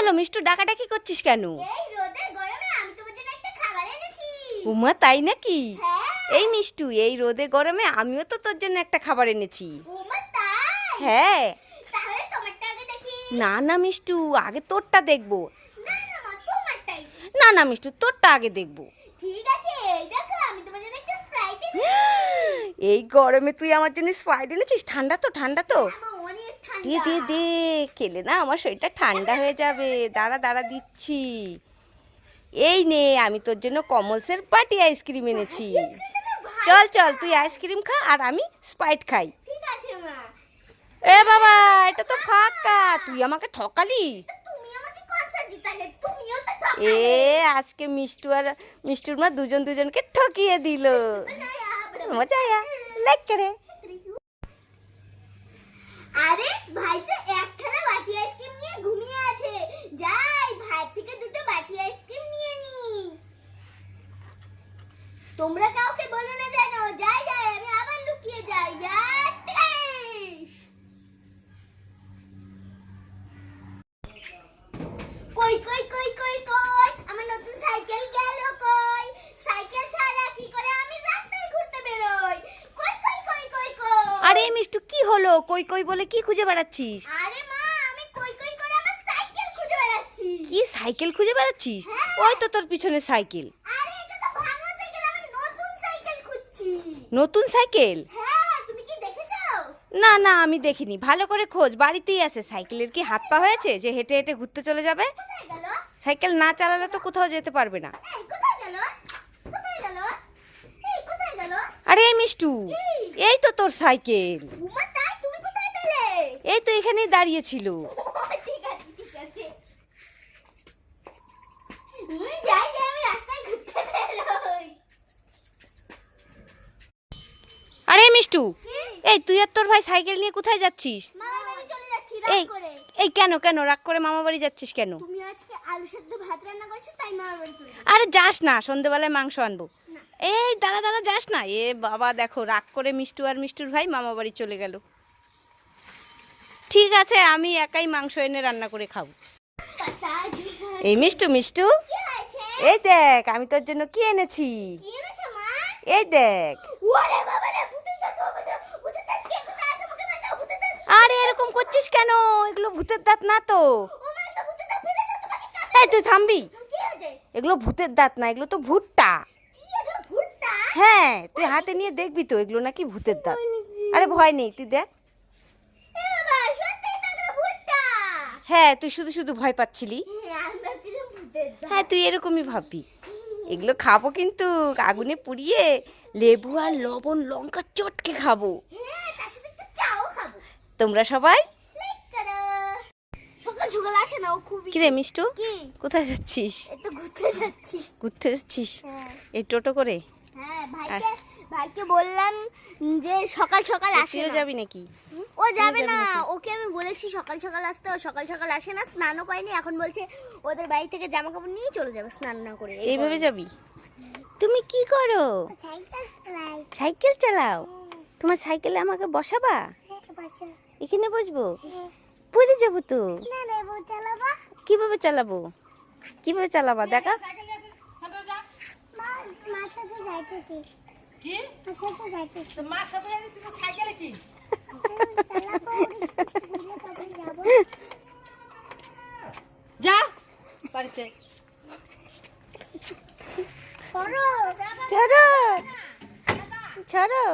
হলো মিষ্টু ডাকাডাকি করছিস কেন? উমা তাই নাকি? হ্যাঁ। এই মিষ্টু এই রোদে গরমে আমিও তো তোর জন্য একটা খাবার এনেছি। হ্যাঁ। না না মিষ্টু আগে তোরটা দেখব। না না মিষ্টু তোরটা আগে দেখব। এই স্প্রাইট গরমে তুই আমার জন্য স্পাইড এনেছিস? ঠান্ডা তো ঠান্ডা তো। অনেক দে দে দে খেলে না আমার শরীরটা ঠান্ডা হয়ে যাবে। দাঁড়া দাঁড়া দিচ্ছি। এই নে আমি তোর জন্য কমলসের পাটি আইসক্রিম এনেছি। চল চল তুই আইসক্রিম খা আর আমি স্পাইট খাই। এ বাবা এটা তো ফাঁকা। তুই আমাকে ঠকালি? এ আজকে মিষ্টু আর মিষ্টুর মা দুজন দুজনকে ঠকিয়ে দিল। মজা লাইক করে। আরে ভাই তো এক থালা বাটি আইসক্রিম নিয়ে ঘুমিয়ে আছে। যাই, ভাই থেকে দুটো বাটি আইসক্রিম নিয়ে নি। তোমরা কাউকে বলো না জানো যাই যাই আমি আবার লুকিয়ে যাই যাত্রেশ কই কই কই কই কই আমার নতুন সাইকেল গেল কই সাইকেল ছাড়া কি করে আমি রাস্তায় ঘুরতে বেরোই কই কই কই কই কই আরে মিষ্টু কি হলো? কই কই বলে কি খুঁজে বেড়াচ্ছিস? আরে মা আমি কই কই করে আমার সাইকেল খুঁজে বেড়াচ্ছি। কি সাইকেল খুঁজে বেড়াচ্ছিস? হ্যাঁ। ওই তো তোর পিছনে সাইকেল। আরে এটা তো ভাঙা সাইকেল আমি নতুন সাইকেল খুঁজছি। নতুন সাইকেল? হ্যাঁ তুমি কি দেখেছ না না আমি দেখিনি। ভালো করে খোঁজ বাড়িতেই আছে। সাইকেলের কি হাত পা হয়েছে যে হেঁটে হেঁটে ঘুরতে চলে যাবে? সাইকেল না চালালে তো কোথাও যেতে পারবে না। আরে মিষ্টু। এই তো তোর সাইকেল। এই তো এখানেই দাঁড়িয়েছিল। আরে মিষ্টু এই তুই আর তোর ভাই সাইকেল নিয়ে কোথায় যাচ্ছিস? এই এই কেন কেন? রাগ করে মামা বাড়ি যাচ্ছিস কেন? তুমি আজকে আলু সেদ্ধ ভাত রান্না করছ তাই মামা বাড়ি আরে যাস না সন্ধেবেলায় মাংস আনব। এই দাঁড়া দাঁড়া, যাস না। এ বাবা, দেখো, রাগ করে মিষ্টু আর মিষ্টুর ভাই মামা বাড়ি চলে গেল। ঠিক আছে, আমি একাই মাংস এনে রান্না করে খাব। এই মিষ্টু মিষ্টু? এই দেখ, আমি তোর জন্য কি এনেছি? এই দেখ। আরে, এরকম করছিস কেন? এগুলো ভূতের দাঁত না তো। এই, তুই থামবি। এগুলো ভূতের দাঁত না, এগুলো তো ভুট্টা। হ্যাঁ তুই হাতে নিয়ে দেখবি তো এগুলো নাকি ভূতের দাঁত। আরে ভয় নেই তুই দেখ। হ্যাঁ তুই শুধু শুধু ভয় পাচ্ছিলি। হ্যাঁ হ্যাঁ তুই এরকমই ভাববি। এগুলো খাব কিন্তু আগুনে পুড়িয়ে লেবু আর লবণ লঙ্কা চটকে খাব। হ্যাঁ চাও তোমরা সবাই? সকাল সকাল আসে না ও খুব কিরে মিষ্টু? কোথায় যাচ্ছিস? একটু ঘুরতে যাচ্ছি। ঘুরতে যাচ্ছিস? হ্যাঁ। এই টোটো করে? হ্যাঁ ভাইকে ভাইকে বললাম যে সকাল সকাল আসে তুইও যাবি নাকি? ও যাবে না। ওকে আমি বলেছি সকাল সকাল আসতে ও সকাল সকাল আসে না স্নানও করেনি এখন বলছে ওদের বাড়ি থেকে জামা কাপড় নিয়ে চলে যাবে স্নান না করে। এইভাবে যাবি? তুমি কি করো? সাইকেল চালাও? তোমার সাইকেলে আমাকে বসাবা? এখানে বসবো? পড়ে যাব তো? কীভাবে চালাবো? কীভাবে চালাবা? দেখা। মার সাথে যাইতেছি। কি? সাথে যাইতেছি। তো মার সাথে তো সাইকেলে কি? যা বাড়িতে ছাড়ো। ছাড়ো।